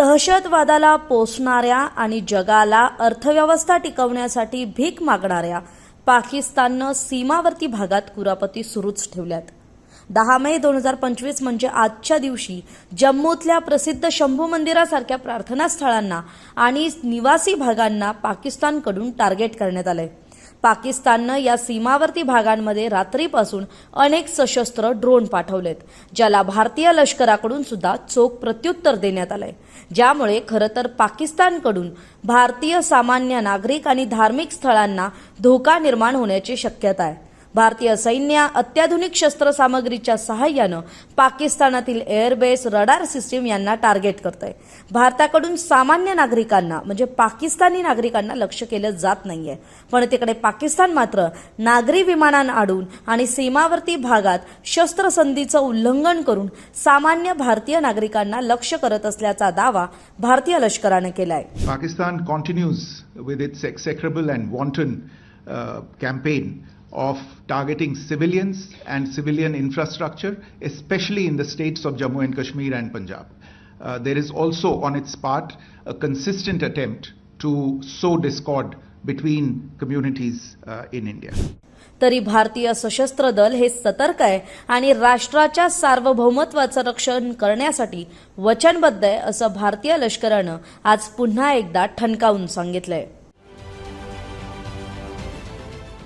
दहशतवादाला पोसणाऱ्या आणि जगाला अर्थव्यवस्था टिकवण्यासाठी भीक मागणाऱ्या पाकिस्ताननं सीमावर्ती भागात कुरापती सुरूच ठेवल्यात. दहा मे दोन हजार पंचवीस म्हणजे आजच्या दिवशी जम्मूतल्या प्रसिद्ध शंभू मंदिरासारख्या प्रार्थनास्थळांना आणि निवासी भागांना पाकिस्तानकडून टार्गेट करण्यात आलंय. पाकिस्ताननं या सीमावर्ती भागांमध्ये रात्रीपासून अनेक सशस्त्र ड्रोन पाठवलेत ज्याला भारतीय लष्कराकडून सुद्धा चोख प्रत्युत्तर देण्यात आलंय. ज्यामुळे खरं तर पाकिस्तानकडून भारतीय सामान्य नागरिक आणि धार्मिक स्थळांना धोका निर्माण होण्याची शक्यता आहे. भारतीय सैन्य अत्याधुनिक शस्त्रसामग्रीच्या सहाय्यानं पाकिस्तानातील एअरबेस रडार सिस्टीम यांना टार्गेट करत आहे भारताकडून सामान्य नागरिकांना म्हणजे पाकिस्तानी नागरिकांना लक्ष केलं जात नाहीये. पण तिकडे पाकिस्तान मात्र नागरी विमानांआडून आणि सीमावर्ती भागात शस्त्रसंधीचं उल्लंघन करून सामान्य भारतीय नागरिकांना लक्ष करत असल्याचा दावा भारतीय लष्करानं केलाय. Pakistan continues with its execrable and wanton campaign of targeting civilians and civilian infrastructure, especially in the states of Jammu and Kashmir and Punjab. Uh, there is also, on its part, a consistent attempt to sow discord between communities uh, in India. तरी भारतीय सशस्त्र दल हे सतर्क आहे आणि राष्ट्राच्या सार्वभौमत्वाचं रक्षण करण्यासाठी वचनबद्ध आहे असं भारतीय लष्करानं आज पुन्हा एकदा ठणकावून सांगितलंय